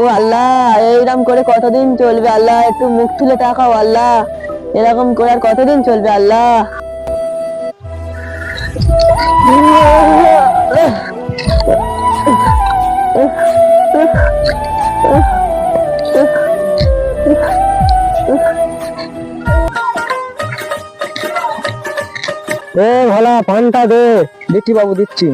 ও আল্লাহ, এইরকম করে কতদিন চলবে আল্লাহ? একটু মুখ তুলে তাকাও আল্লাহ। এরকম করে আর কতদিন চলবে আল্লাহ? এ ভালা, পানটা দে। দিচ্ছি বাবু দিচ্ছি।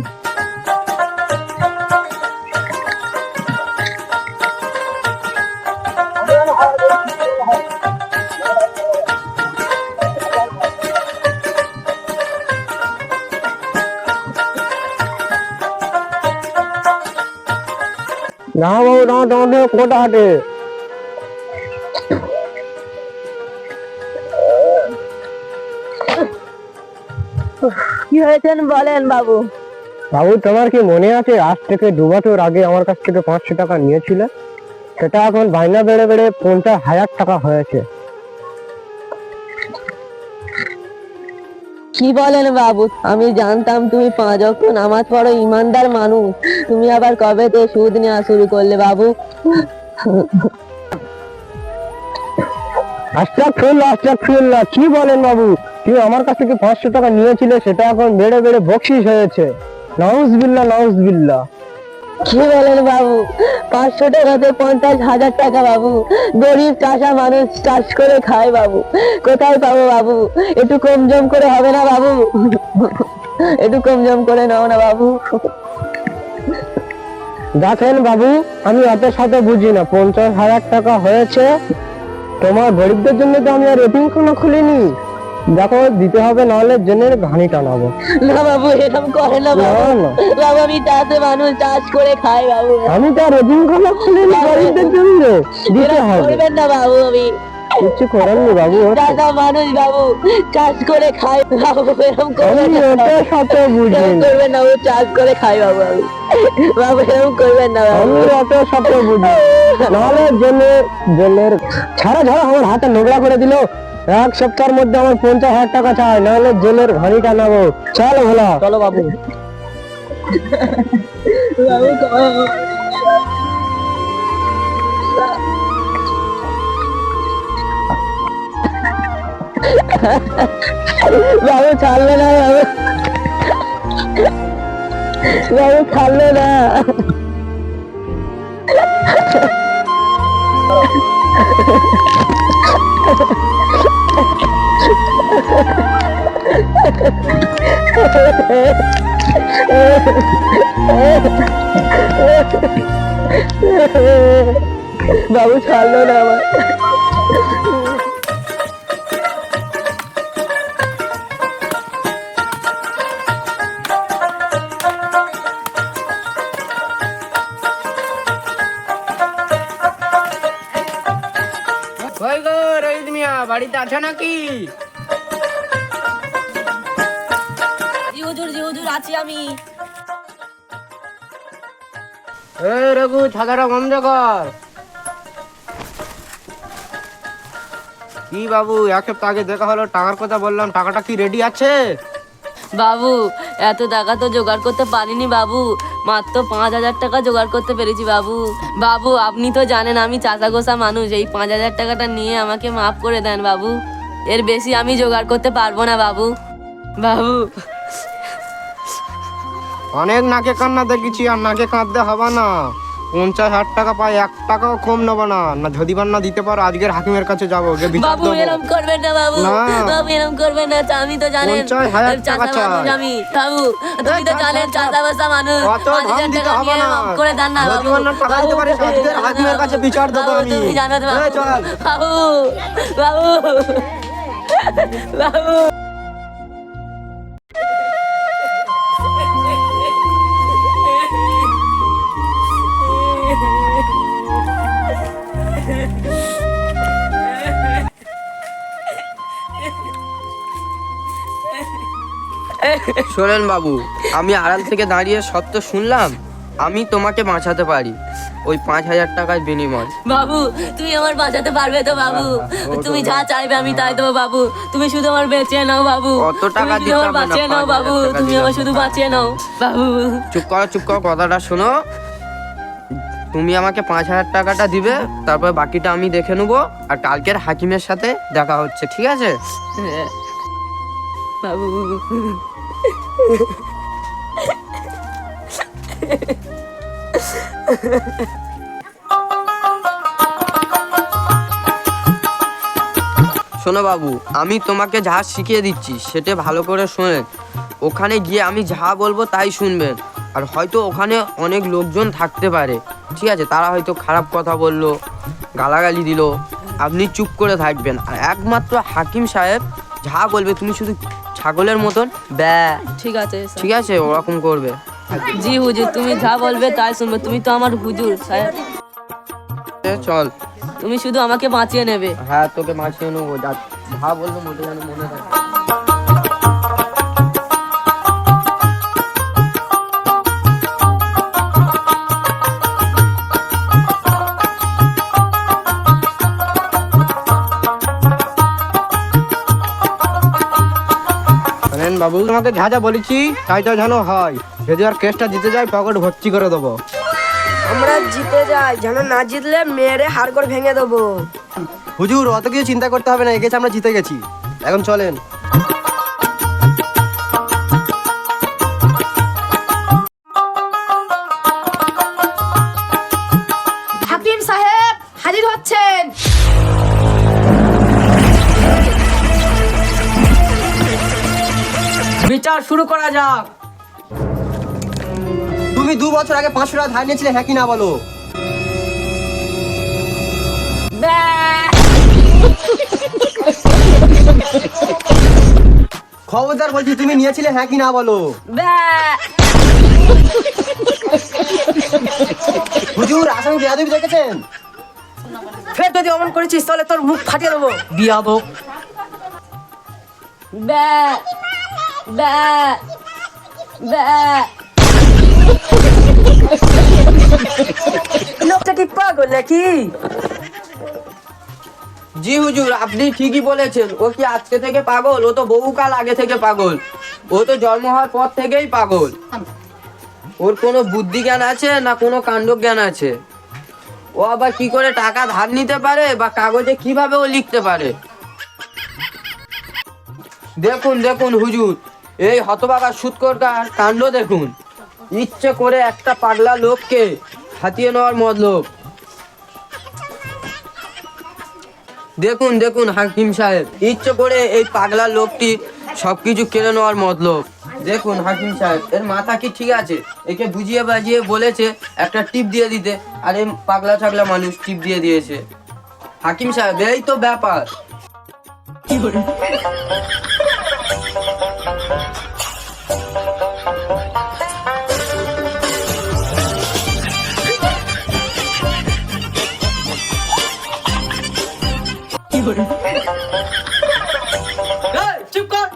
না বাবু না তোমাদের কোটা হাটে কি হয়েছেন বলেন বাবু? বাবু তোমার কি মনে আছে আজ থেকে দু বছর আগে আমার কাছ থেকে পাঁচশো টাকা নিয়েছিলে? সেটা এখন বাইনা বেড়ে বেড়ে পঞ্চাশ হাজার টাকা হয়েছে। কি বলেন বাবু? আমি জানতাম তুমি পাঁচ অক্ট নামাজ পড়ো, ইমানদার মানুষ। তুমি আবার কবে তো সুদ নেওয়া শুরু করলে বাবু? কি বলেন বাবু? তুমি আমার কাছ থেকে পাঁচশো টাকা নিয়েছিলে, সেটা এখন বেড়ে বেড়ে বকশিস হয়েছে। নাউজবিল্লা নাউজবিল্লা কি বলেন বাবু? পাঁচশো টাকাতে পঞ্চাশ হাজার টাকা বাবু। গরিব চাষা মানুষ চাষ করে খায় বাবু। কোথায় পাবো বাবু? একটু কম জম করে হবে না বাবু? একটু করে নাও না বাবু। দেখেন বাবু, আমি অত সাথে বুঝি না। পঞ্চাশ হাজার টাকা হয়েছে। তোমার গরিবদের জন্য তো আমি আর এটিএম কোনো খুলিনি। দেখো দিতে হবে নাহলে জেনের ঘানি টানাবো। না বাবু এরকম করে না বাবু। বাবু আমি চাষে মানুষ চাষ করে খাই বাবু। আমি তো আর এটিএম কোনো খুলিনি গরিবদের জন্য দিতে হবে। করবেন না বাবু আমি। কিছু করার নেই বাবু চাষা মানুষ বাবু চাষ করে খাই বাবু এরকম করবেন না সাথে বুঝি করবেন না বাবু চাষ করে খাই বাবু আমি। বাবু এরকম করবেন না বাবু। আমি সাথে বুঝি নাহলে জেনে ছাড়া ছাড়া আমার হাতে নোংরা করে দিল। এক সপ্তাহের মধ্যে আমার পঞ্চাশ হাজার টাকা চাই নাহলে জেলের ঘানি টানাবো চলো ভোলা। চলো বাবু। বাবু কবে- বাবু ছাড়লে না বাবু। বাবু ছাড়লে না। বাবু ছাড়লো না আমার কই গো রহিত মিয়া বাড়িতে আছে নাকি আছি আমি। এ রঘু ছাতাটা বন্ধ কর। কি বাবু এক সপ্তাহ আগে দেখা হলো টাকার কথা বললাম টাকাটা কি রেডি আছে? বাবু এত টাকা তো জোগাড় করতে পারিনি বাবু। মাত্র পাঁচ হাজার টাকা জোগাড় করতে পেরেছি বাবু। বাবু আপনি তো জানেন আমি চাচা গোসা মানুষ। এই পাঁচ হাজার টাকাটা নিয়ে আমাকে মাফ করে দেন বাবু। এর বেশি আমি জোগাড় করতে পারব না বাবু। বাবু অনেক নাকে কান্না দেখেছি আর নাকে কাঁদতে হবে না পঞ্চাশ হাজার টাকা পাই এক টাকাও কম নেব না না যদি না দিতে পারো আজকের হাকিমের কাছে যাব বাবু। এরম করবেন না বাবু না। বাবু এরম করবেন না আমি তো জানেন পঞ্চাশ হাজার টাকা চাই। আমি বাবু তুমি তো জানেন চাচা বাসা মানুষ অত দিতে হবে না। করে দেন না বাবু না টাকা দিতে পারিস, আজকের হাকিমের কাছে বিচার দেবো আমি। তুমি জানো বাবু বাবু বাবু শোনেন বাবু আমি আড়াল থেকে দাঁড়িয়ে সত্য শুনলাম আমি তোমাকে বাঁচাতে পারি ওই পাঁচ হাজার টাকার বিনিময়। বাবু তুমি আমার বাঁচাতে পারবে তো বাবু? তুমি যা চাইবে আমি তাই দেবো বাবু। তুমি শুধু আমার বেঁচে নাও বাবু। অত টাকা দিতে আমার বাঁচিয়ে নাও বাবু। তুমি আমার শুধু বাঁচিয়ে নাও বাবু। চুপ করো চুপ করো কথাটা শোনো। তুমি আমাকে পাঁচ হাজার টাকাটা দিবে তারপর বাকিটা আমি দেখে নেব আর কালকের হাকিমের সাথে দেখা হচ্ছে ঠিক আছে? হ্যাঁ। বাবু। শোনো বাবু, আমি তোমাকে যা শিখিয়ে দিচ্ছি সেটা ভালো করে শোনেন ওখানে গিয়ে আমি যা বলব তাই শুনবেন আর হয়তো ওখানে অনেক লোকজন থাকতে পারে। ঠিক আছে, তারা হয়তো খারাপ কথা বলল, গালাগালি দিল। আপনি চুপ করে থাকবেন। আর একমাত্র হাকিম সাহেব যা বলবে, তুমি শুধু ছাগলের মতন? ব্যা। ঠিক আছে ঠিক আছে ওরকম করবে। জি হুজুর তুমি যা বলবে তাই শুনবে। তুমি তো আমার হুজুর সাহেব চল। তুমি শুধু আমাকে বাঁচিয়ে নেবে। হ্যাঁ তোকে বাঁচিয়ে নেব। যা বলব মোটে যেন মনে থাকে বাবু। তোমাকে যা যা বলেছি তাই তো যেন হয়। যদি আর কেসটা জিতে যায় পকেট ভর্তি করে দেবো। আমরা জিতে যাই যেন না জিতলে মেরে হাড় করে ভেঙে দেবো। হুজুর অত কিছু চিন্তা করতে হবে না এগেছে আমরা জিতে গেছি। এখন চলেন। বিচার শুরু করা যাক। তুমি দু বছর আগে পাঁচশো টাকা ধার নিয়েছিলে হ্যাঁ কি না বলো? খবরদার বলছি তুমি নিয়েছিলে হ্যাঁ কি না বলো? হুজুর আসামি বেয়াদবি দেখেছেন? ফের যদি অমন করেছিস তাহলে তোর মুখ ফাটিয়ে দেবো। বিয়াদব। ব্যা। ব্যা ব্যা লোকটা কি পাগল নাকি? জি হুজুর, আপনি ঠিকই বলেছেন। ও কি আজকে থেকে পাগল? ও তো বহুকাল আগে থেকে পাগল। ও তো জন্ম হওয়ার পর থেকেই পাগল। ওর কোনো বুদ্ধি জ্ঞান আছে না কোনো কাণ্ড জ্ঞান আছে? ও আবার কি করে টাকা ধার নিতে পারে বা কাগজে কীভাবে ও লিখতে পারে? দেখুন দেখুন হুজুর। এই হতবাগা সুৎকর কাণ্ড দেখুন। ইচ্ছে করে একটা পাগলা লোককে হাতিয়ে নেওয়ার মতলব। দেখুন দেখুন, হাকিম সাহেব, ইচ্ছে করে এই পাগলা লোকটি সবকিছু কেড়ে নেওয়ার মতলব। দেখুন, হাকিম সাহেব, এর মাথা কি ঠিক আছে? একে বুঝিয়ে বাজিয়ে বলেছে একটা টিপ দিয়ে দিতে। আর এই পাগলা ছাগলা মানুষ টিপ দিয়ে দিয়েছে। হাকিম সাহেব, এই তো ব্যাপার। চুপ কর।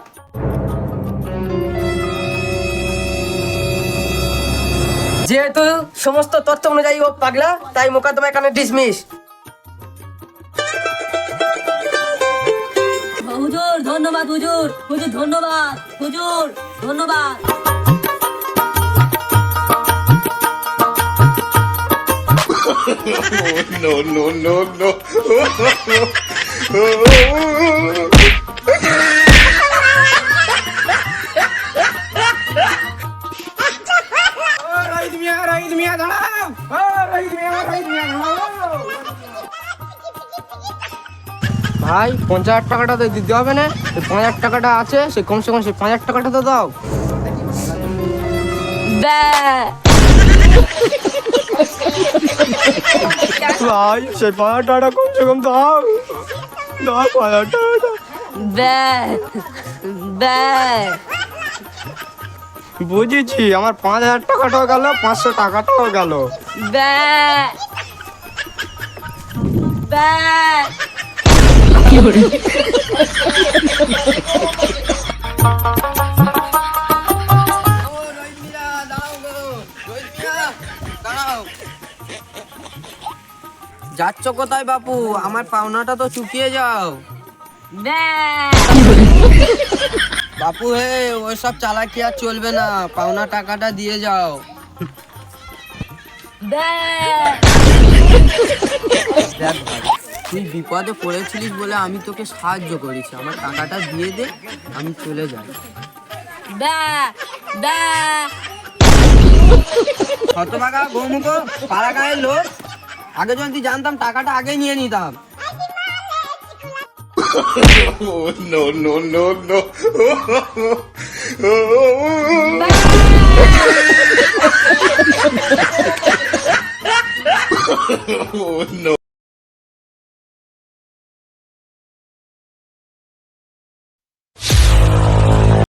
যেহেতু সমস্ত তথ্য অনুযায়ী ও পাগলা তাই মোকদ্দমা এখানে ডিসমিস হুজুর ধন্যবাদ হুজুর। হুজুর ধন্যবাদ। হুজুর ধন্যবাদ। ভাই, পঞ্চাশ হাজার টাকাটা তো দিতে হবে না। এই পাঁচ হাজার টাকাটা আছে, সে কমসে কম সেই পাঁচ হাজার টাকাটা তো দাও। ব্যা ভাই সেই পাঁচ টাকাটা কমসে কম দাও দাও। পাঁচ ব্যা বুঝেছি আমার পাঁচ হাজার টাকাটাও গেল পাঁচশো টাকাটাও গেল। ব্যা যাচ্ছ কোথায় বাপু? আমার পাওনাটা তো চুকিয়ে যাও। বাপু হে, ওইসব চালাকি আর চলবে না? পাওনা টাকাটা দিয়ে যাও। তুই বিপদে পড়েছিলিস বলে আমি তোকে সাহায্য করেছি। আমার টাকাটা দিয়ে দে, আমি চলে যাই। শতভাগা গৌমুখ পাড়া গায়ের লোক। আগে যখন তুই জানতাম টাকাটা আগে নিয়ে নিতাম no, no, no, no. no.